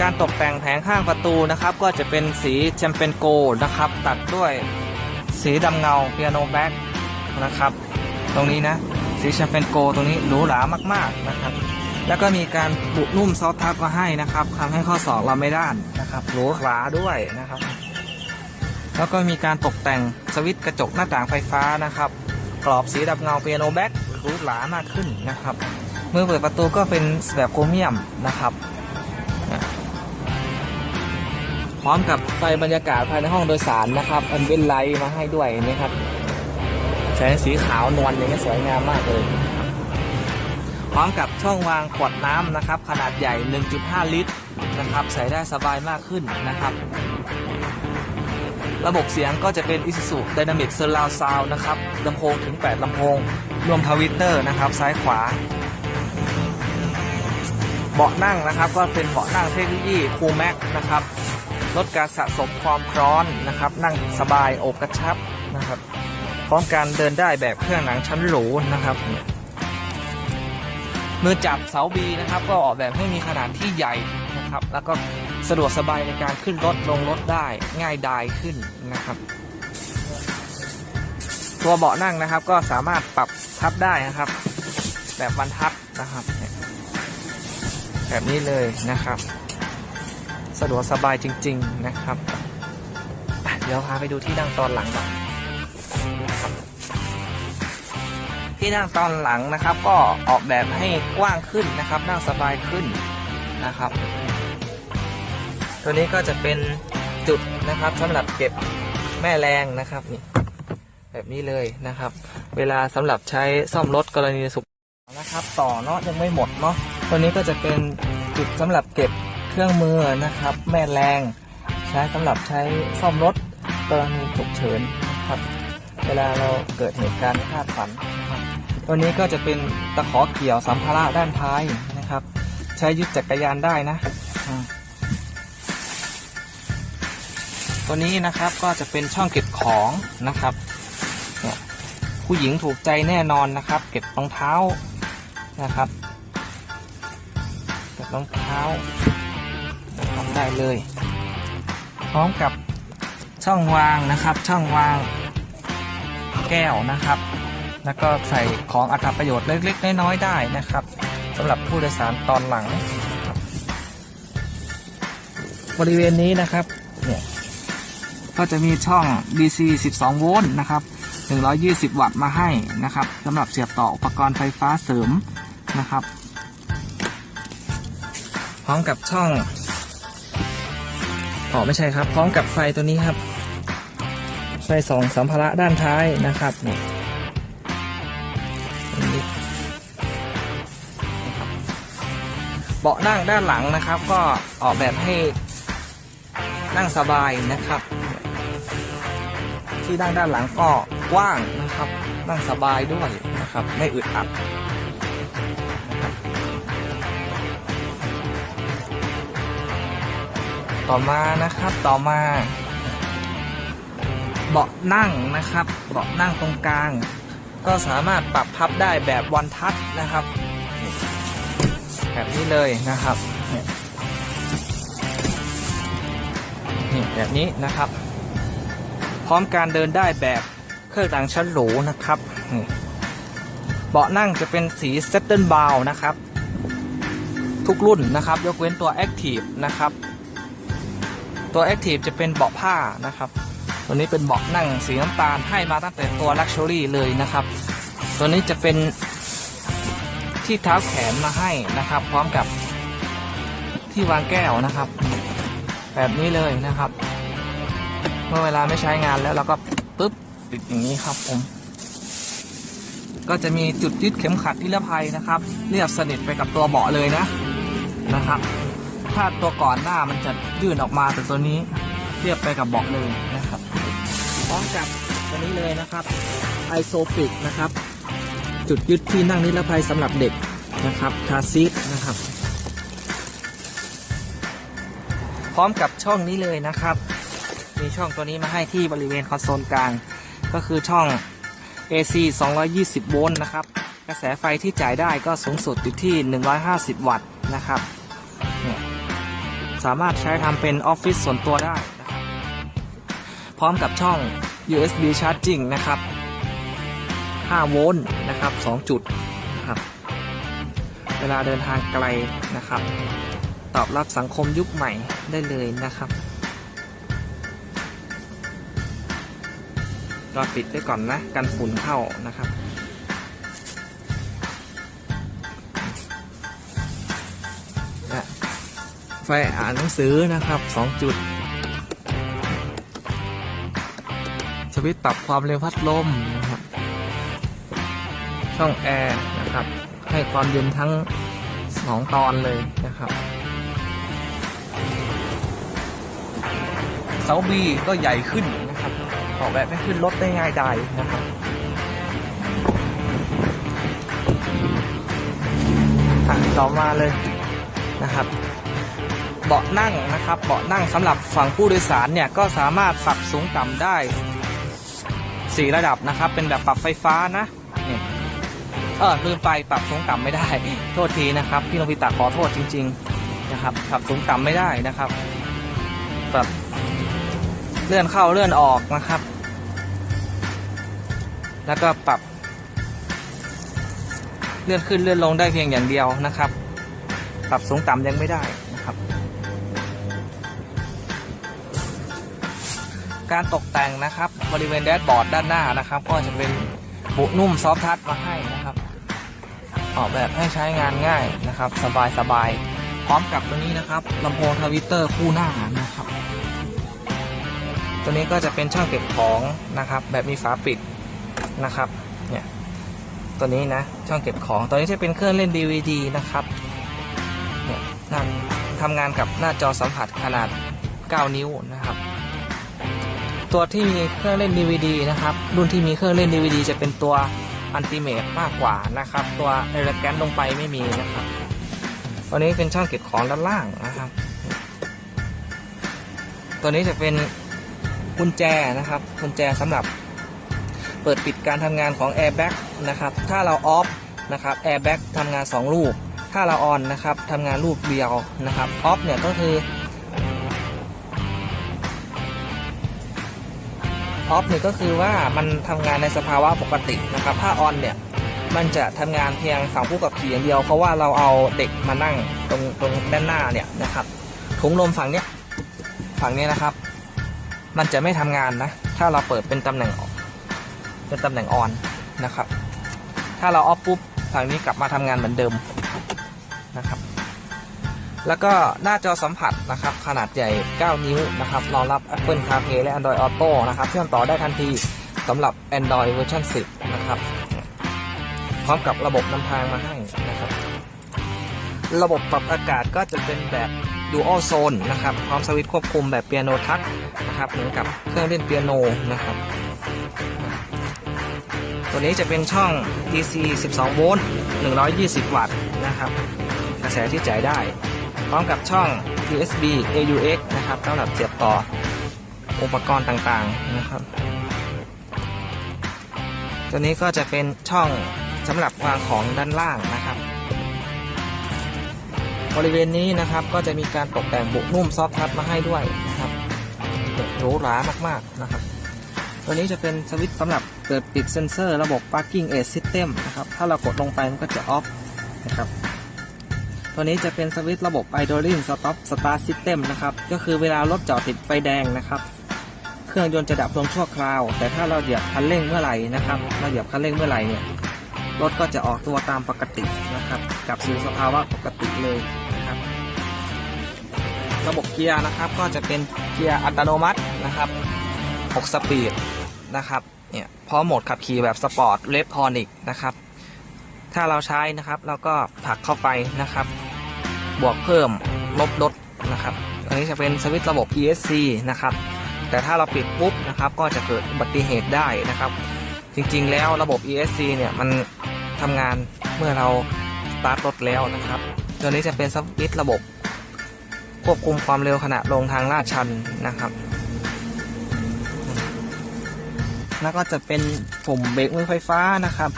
การตกแต่งแผงข้างประตูนะครับ ก็จะเป็นสีแชมเปญโกลนะครับ ตัดด้วยสีดำเงาเปียโนแบ็กนะครับ ตรงนี้นะ สีแชมเปญโกลตรงนี้หรูหรามากๆนะครับ แล้วก็มีการบุนุ่มซอฟทับมาให้นะครับทำให้ข้อศอกเราไม่ด้านนะครับหรูหราด้วยนะครับ แล้วก็มีการตกแต่งสวิตช์กระจกหน้าต่างไฟฟ้านะครับ กรอบสีดำเงาเปียโนแบ็กหรูหรามากขึ้นนะครับเมื่อเปิดประตูก็เป็นแบบโครเมียมนะครับ พร้อมกับไฟบรรยากาศภายในห้องโดยสารนะครับอันเป็นไลท์มาให้ด้วยนะครับแสงสีขาวนวลอย่างนี้ยสวยงามมากเลย พร้อมกับช่องวางขวดน้ำนะครับ ขนาดใหญ่ 1.5 ลิตรนะครับ ใส่ได้สบายมากขึ้นนะครับ ระบบเสียงก็จะเป็น Isuzu Dynamic Surround Sound นะครับลำโพงถึง 8ลำโพง รวมทวิตเตอร์นะครับ ซ้ายขวาเบาะนั่งนะครับก็เป็นเบาะนั่งเทคโนโลยีคูแม็กนะครับ ลดการสะสมความร้อนนะครับ นั่งสบายอกกระชับนะครับ พร้อมการเดินได้แบบเครื่องหนังชั้นหรูนะครับ มือจับเสาบีนะครับ ก็ออกแบบให้มีขนาดที่ใหญ่นะครับ แล้วก็สะดวกสบายในการขึ้นรถลงรถได้ง่ายดายขึ้นนะครับ ตัวเบาะนั่งนะครับ ก็สามารถปรับทับได้นะครับ แบบวันทับนะครับ แบบนี้เลยนะครับ สะดวกสบายจริง ๆนะครับเดี๋ยวพาไปดูที่นั่งตอนหลังก่อนนะครับที่นั่งตอนหลังนะครับ ก็ออกแบบให้กว้างขึ้นนะครับ นั่งสบายขึ้นนะครับ ตัวนี้ก็จะเป็นจุดนะครับสำหรับเก็บแม่แรงนะครับนี่แบบนี้เลยนะครับ เวลาสำหรับใช้ซ่อมรถกรณีสุขนะครับ ต่อเนาะยังไม่หมดเนาะตัวนี้ก็จะเป็นจุดสำหรับเก็บ รื่องมือนะครับ แม่แรง ใช้สำหรับใช้ซ่อมรถกรณีฉุกเฉินนครับเวลาเราเกิดเหตุการณ์ไม่คาดฝันตัวนี้ก็จะเป็นตะขอเกี่ยวสัมภาระด้านท้ายนะครับ ใช้ยึดจักรยานได้นะตัวนี้นะครับก็จะเป็นช่องเก็บของนะครับผู้หญิงถูกใจแน่นอนนะครับ เก็บรองเท้านะครับ เก็บรองเท้า ได้เลย พร้อมกับช่องวางนะครับ ช่องวางแก้วนะครับ แล้วก็ใส่ของอัตประโยชน์เล็กๆน้อยๆได้นะครับสำหรับผู้โดยสารตอนหลังบบริเวณนี้นะครับเนี่ยก็จะมีช่อง DC 12 โวลต์นะครับ 120 วัตต์มาให้นะครับสำหรับเสียบต่ออุปกรณ์ไฟฟ้าเสริมนะครับ พร้อมกับช่อง อ๋อไม่ใช่ครับ พร้อมกับไฟตัวนี้ครับ ไฟสองสัมภาระด้านท้ายนะครับนี่เบาะนั่งด้านหลังนะครับ ก็ออกแบบให้นั่งสบายนะครับ ที่นั่งด้านหลังก็กว้างนะครับ นั่งสบายด้วยนะครับ ไม่อึดอัด ต่อมานะครับต่อมาเบาะนั่งนะครับเบาะนั่งตรงกลาง ก็สามารถปรับพับได้แบบวันทัชนะครับ แบบนี้เลยนะครับนี่แบบนี้นะครับ พร้อมการเดินได้แบบเครื่องต่างชั้นหรูนะครับเบาะนั่งจะเป็นสีเซตเติลบาวนะครับ ทุกรุ่นนะครับ ยกเว้นตัว Active นะครับ ตัว Active จะเป็นเบาะผ้านะครับ ตัวนี้เป็นเบาะนั่งสีน้ำตาลให้มาตั้งแต่ตัว Luxury เลยนะครับ ตัวนี้จะเป็นที่เท้าแขนมาให้นะครับ พร้อมกับที่วางแก้วนะครับ แบบนี้เลยนะครับ เมื่อเวลาไม่ใช้งานแล้วเราก็ปึ๊บปิดอย่างนี้ครับผม ก็จะมีจุดยึดเข็มขัดนิรภัยนะครับ เรียบสนิทไปกับตัวเบาะเลยนะนะครับ ถ้าตัวก่อนหน้ามันจะยื่นออกมาแต่ตัวนี้เรียบไปกับบาะเลยนะครับพร้อมกับตัวนี้เลยนะครับไอโซปิกนะครับ จุดยึดที่นั่งนิรภัยสำหรับเด็กนะครับคาซีทนะครับ พร้อมกับช่องนี้เลยนะครับ มีช่องตัวนี้มาให้ที่บริเวณคอนโซลกลาง ก็คือช่อง AC 220 โวลต์นะครับ กระแสไฟที่จ่ายได้ก็สูงสุดอยู่ที่ 150 วัตต์นะครับ สามารถใช้ทำเป็นออฟฟิศส่วนตัวได้นะครับพร้อมกับช่อง USB Charging นะครับ 5 โวลต์นะครับ 2 จุดนะครับเวลาเดินทางไกลนะครับ ตอบรับสังคมยุคใหม่ได้เลยนะครับก็ปิดไว้ก่อนนะ กันฝุ่นเข้านะครับ ไฟอ่านหนังสือนะครับสองจุดสวิตช์ปรับความเร็วพัดลมนะครับ ช่องแอร์นะครับ ให้ความเย็นทั้งสองตอนเลยนะครับเสาบีก็ใหญ่ขึ้นนะครับออกแบบให้ขึ้นรถได้ง่ายดายนะครับต่อมาเลยนะครับ เบาะนั่งนะครับ เบาะนั่งสำหรับฝั่งผู้โดยสารเนี่ยก็สามารถปรับสูงต่ำได้สี่ระดับนะครับ เป็นแบบปรับไฟฟ้านะนี่เออลืมไปปรับสูงต่ำไม่ได้ โทษทีนะครับ พี่โนบิตะขอโทษจริง ๆนะครับ ปรับสูงต่ำไม่ได้นะครับปรับเลื่อนเข้าเลื่อนออกนะครับ แล้วก็ปรับ เลื่อนขึ้นเลื่อนลงได้เพียงอย่างเดียวนะครับ ปรับสูงต่ำยังไม่ได้นะครับ การตกแต่งนะครับ บริเวณแดชบอร์ดด้านหน้านะครับ ก็จะเป็นบุนุ่มซอฟทัชมาให้นะครับ ออกแบบให้ใช้งานง่ายนะครับ สบายสบายพร้อมกับตัวนี้นะครับลำโพงทวิตเตอร์คู่หน้านะครับ ตัวนี้ก็จะเป็นช่องเก็บของนะครับ แบบมีฝาปิดนะครับเนี่ยตัวนี้นะช่องเก็บของตัวนี้จะเป็นเครื่องเล่น DVD นะครับเนี่ยนั่นทำงานกับหน้าจอสัมผัสขนาด 9 นิ้วนะครับ ตัวที่มีเครื่องเล่น DVD นะครับ รุ่นที่มีเครื่องเล่น DVD จะเป็นตัวอันติเม e มากกว่านะครับ ตัวเอเลแกนลงไปไม่มีนะครับตัวนี้เป็นช่องเก็บของด้านล่างนะครับ ตัวนี้จะเป็นกุญแจนะครับกุญแจสำหรับเปิดปิดการทำงานของ Airbag นะครับ ถ้าเราออฟนะครับ Airbag ทำงาน 2 ลูก ถ้าเราออนนะครับทำงานลูกเดียวนะครับออฟเนี่ยก็คือ ออฟเนี่ยก็คือว่ามันทำงานในสภาวะปกตินะครับ ถ้าออนเนี่ยมันจะทำงานเพียงฝั่งผู้ขับขี่อย่างเดียว เพราะว่าเราเอาเด็กมานั่งตรงตรงด้านหน้าเนี่ยนะครับถุงลมฝั่งเนี้ยฝั่งนี้นะครับ มันจะไม่ทำงานนะ ถ้าเราเปิดเป็นตำแหน่งเป็นตำแหน่งออนนะครับ ถ้าเราออฟปุ๊บฝั่งนี้กลับมาทำงานเหมือนเดิม แล้วก็หน้าจอสัมผัสนะครับขนาดใหญ่ 9 นิ้วนะครับรองรับ Apple CarPlay และ Android Auto นะครับเชื่อมต่อได้ทันทีสำหรับ Android เวอร์ชัน10 นะครับพร้อมกับระบบนำทางมาให้นะครับระบบปรับอากาศก็จะเป็นแบบ Dual Zone นะครับพร้อมสวิตช์ควบคุมแบบเปียโนทัชนะครับเหมือนกับเครื่องเล่นเปียโนนะครับ ตัวนี้จะเป็นช่อง DC 12 โวลต์ 120 วัตต์นะครับ กระแสที่จ่ายได้ พร้อมกับช่อง USB AUX นะครับสำหรับเสียบต่ออุปกรณ์ต่างๆนะครับ ตัวนี้ก็จะเป็นช่องสำหรับวางของด้านล่างนะครับ บริเวณนี้นะครับก็จะมีการตกแต่งบุนุ่มซอฟทัชมาให้ด้วยนะครับหรูหรามากๆนะครับ ตัวนี้จะเป็นสวิตช์สำหรับเปิดปิดเซ็นเซอร์ระบบ Parking Aid System นะครับ ถ้าเรากดลงไปมันก็จะออฟนะครับ ตัวนี้จะเป็นสวิตช์ระบบ Idling Stop Start System นะครับ ก็คือเวลารถจอดติดไฟแดงนะครับ เครื่องยนต์จะดับลงชั่วคราว แต่ถ้าเราเหยียบคันเร่งเมื่อไหร่นะครับ เราเหยียบคันเร่งเมื่อไหร่เนี่ย รถก็จะออกตัวตามปกตินะครับกลับสู่สภาวะปกติเลยนะครับ ระบบเกียร์นะครับ ก็จะเป็นเกียร์อัตโนมัตินะครับ 6 สปีดนะครับ เนี่ยพร้อมโหมดขับขี่แบบสปอร์ตเลฟทอนิกนะครับ ถ้าเราใช้นะครับ เราก็ผลักเข้าไปนะครับ บวกเพิ่มลบลดนะครับอันนี้จะเป็นสวิตช์ระบบ ESC นะครับ แต่ถ้าเราปิดปุ๊บนะครับก็จะเกิดอุบัติเหตุได้นะครับ จริงๆแล้วระบบ ESC เนี่ยมันทำงานเมื่อเราสตาร์ทรถแล้วนะครับตัวนี้จะเป็นสวิตช์ระบบ ควบคุมความเร็วขณะลงทางลาดชันนะครับ แล้วก็จะเป็นปุ่มเบรกมือไฟฟ้านะครับ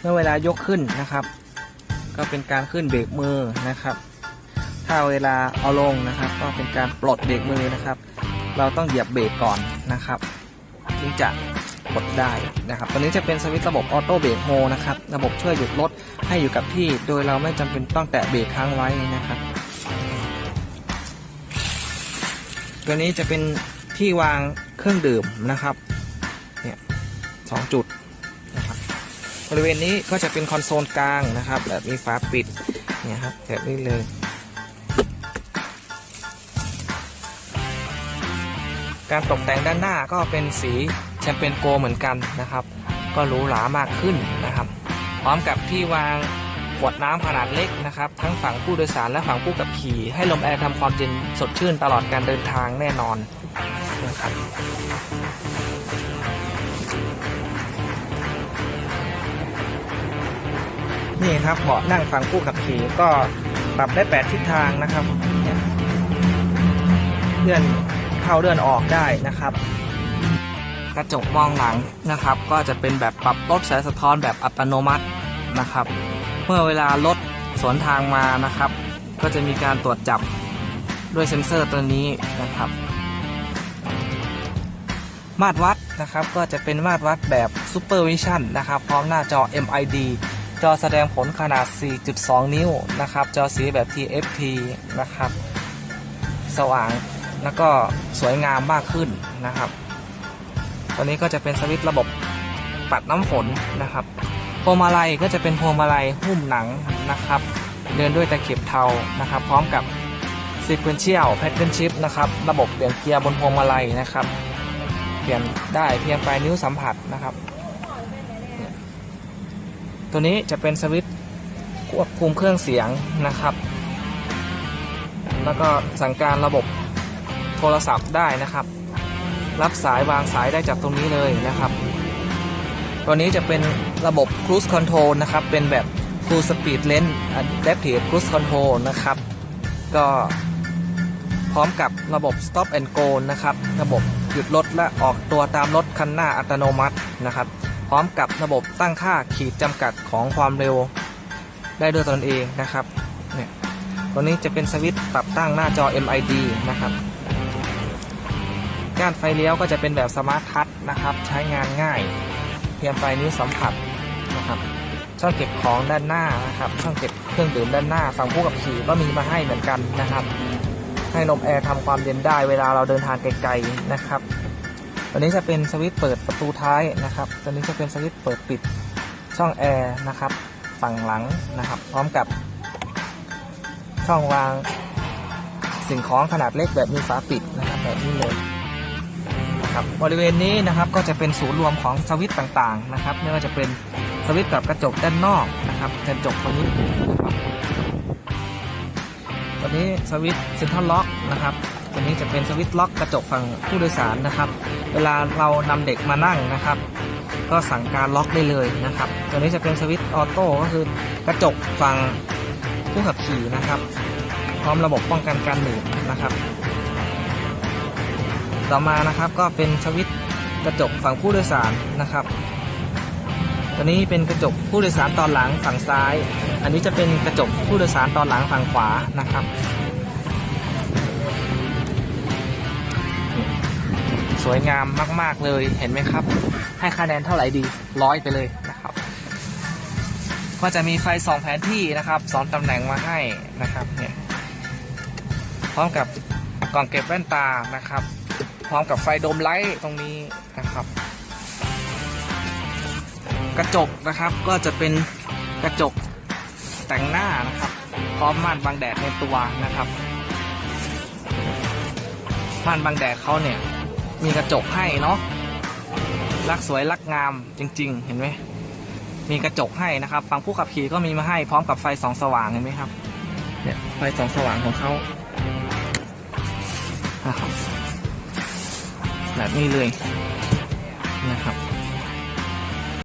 เมื่อเวลายกขึ้นนะครับ ก็เป็นการขึ้นเบรกมือนะครับ ถ้าเวลาเอาลงนะครับ ก็เป็นการปลดเบรกมือนะครับ เราต้องเหยียบเบรกก่อนนะครับถึงจะกดได้นะครับตัวนี้จะเป็นสวิตช์ระบบออโต้เบรกโฮนะครับระบบช่วยหยุดรถให้อยู่กับที่ โดยเราไม่จำเป็นต้องแตะเบรกค้างไว้นะครับ ตัวนี้จะเป็นที่วางเครื่องดื่มนะครับเนี่ยสองจุดนะครับบริเวณนี้ก็จะเป็นคอนโซลกลางนะครับแบบมีฝาปิดเนี่ยครับแบบนี้เลย การตกแต่งด้านหน้าก็เป็นสีแชมเปญโกเหมือนกันนะครับ ก็หรูหรามากขึ้นนะครับ พร้อมกับที่วางขวดน้ำขนาดเล็กนะครับ ทั้งฝั่งผู้โดยสารและฝั่งผู้ขับขี่ให้ลมแอร์ทำความเย็นสดชื่นตลอดการเดินทางแน่นอนนะครับนี่ครับเบาะนั่งฝั่งผู้ขับขี่ก็ปรับได้ 8 ทิศทางนะครับเนี่ยเลื่อน เข้าเลื่อนออกได้นะครับ กระจกมองหลังนะครับ ก็จะเป็นแบบปรับลดแสงสะท้อนแบบอัตโนมัตินะครับ เมื่อเวลารถสวนทางมานะครับ ก็จะมีการตรวจจับด้วยเซ็นเซอร์ตัวนี้นะครับ มาตรวัดนะครับก็จะเป็นมาตรวัดแบบ Super Vision นะครับ พร้อมหน้าจอ MID จอแสดงผลขนาด 4.2 นิ้วนะครับ จอสีแบบ TFT นะครับ สว่าง แล้วก็สวยงามมากขึ้นนะครับ ตัวนี้ก็จะเป็นสวิตช์ระบบปัดน้ำฝนนะครับ พวงมาลัยก็จะเป็นพวงมาลัยหุ้มหนังนะครับ เดินด้วยตะเข็บเทานะครับ พร้อมกับ Sequential Pattern Shift นะครับระบบเปลี่ยนเกียร์บนพวงมาลัยนะครับ เปลี่ยนได้เพียงปลายนิ้วสัมผัสนะครับ ตัวนี้จะเป็นสวิตช์ควบคุมเครื่องเสียงนะครับ แล้วก็สั่งการระบบ โทรศัพท์ได้นะครับ รับสายวางสายได้จากตรงนี้เลยนะครับ ตัวนี้จะเป็นระบบ Cruise Control นะครับ เป็นแบบ Full Speed Lane Adaptive Cruise Control นะครับ ก็พร้อมกับระบบ Stop and Go นะครับ ระบบหยุดรถและออกตัวตามรถคันหน้าอัตโนมัตินะครับ พร้อมกับระบบตั้งค่าขีดจำกัดของความเร็ว ได้ด้วยตนเองนะครับเนี่ยตัวนี้จะเป็นสวิตช์ปรับตั้งหน้าจอ MID นะครับ ก้านไฟเลี้ยวก็จะเป็นแบบสมาร์ททัชนะครับ ใช้งานง่ายเพียงปลายนิ้วสัมผัสนะครับ ช่องเก็บของด้านหน้านะครับ ช่องเก็บเครื่องดื่มด้านหน้า ฝั่งผู้ขับขี่ก็มีมาให้เหมือนกันนะครับ ให้ลมแอร์ทำความเย็นได้เวลาเราเดินทางไกลๆนะครับตัวนี้จะเป็นสวิตช์เปิดประตูท้ายนะครับตัวนี้จะเป็นสวิตช์เปิดปิดช่องแอร์นะครับ ฝั่งหลังนะครับ พร้อมกับช่องวางสิ่งของขนาดเล็กแบบมีฝาปิดนะครับแบบนี้เลย นะครับบริเวณนี้นะครับก็จะเป็นศูนย์รวมของสวิตต่างๆนะครับไม่ว่าจะเป็นสวิตกับกระจกด้านนอกนะครับกระจกตัวนี้ตัวนี้สวิตเซ็นทรัลล็อกนะครับตัวนี้จะเป็นสวิตล็อกกระจกฝั่งผู้โดยสารนะครับ เวลาเรานำเด็กมานั่งนะครับ ก็สั่งการล็อกได้เลยนะครับ ตัวนี้จะเป็นสวิตออโต้ก็คือกระจกฝั่งผู้ขับขี่นะครับ พร้อมระบบป้องกันการหนืดนะครับ ต่อมานะครับก็เป็นสวิตช์กระจกฝั่งผู้โดยสารนะครับ ตัวนี้เป็นกระจกผู้โดยสารตอนหลังฝั่งซ้าย อันนี้จะเป็นกระจกผู้โดยสารตอนหลังฝั่งขวานะครับ สวยงามมาก ๆเลยเห็นไหมครับ ให้คะแนนเท่าไหร่ดีร้อยไปเลยนะครับ ก็จะมีไฟสองแผนที่นะครับสองตำแหน่งมาให้นะครับเนี่ยพร้อมกับกล่องเก็บแว่นตานะครับ พร้อมกับไฟโดมไลท์ตรงนี้นะครับ กระจกนะครับก็จะเป็นกระจกแต่งหน้านะครับ พร้อมม่านบังแดดในตัวนะครับม่านบังแดดเขาเนี่ยมีกระจกให้เนาะรักสวยรักงามจริง ๆ เห็นไหมมีกระจกให้นะครับฝั่งผู้ขับขี่ก็มีมาให้พร้อมกับไฟสองสว่างเห็นไหมครับ เนี่ยไฟสองสว่างของเขานะครับ แบบนี้เลยนะครับ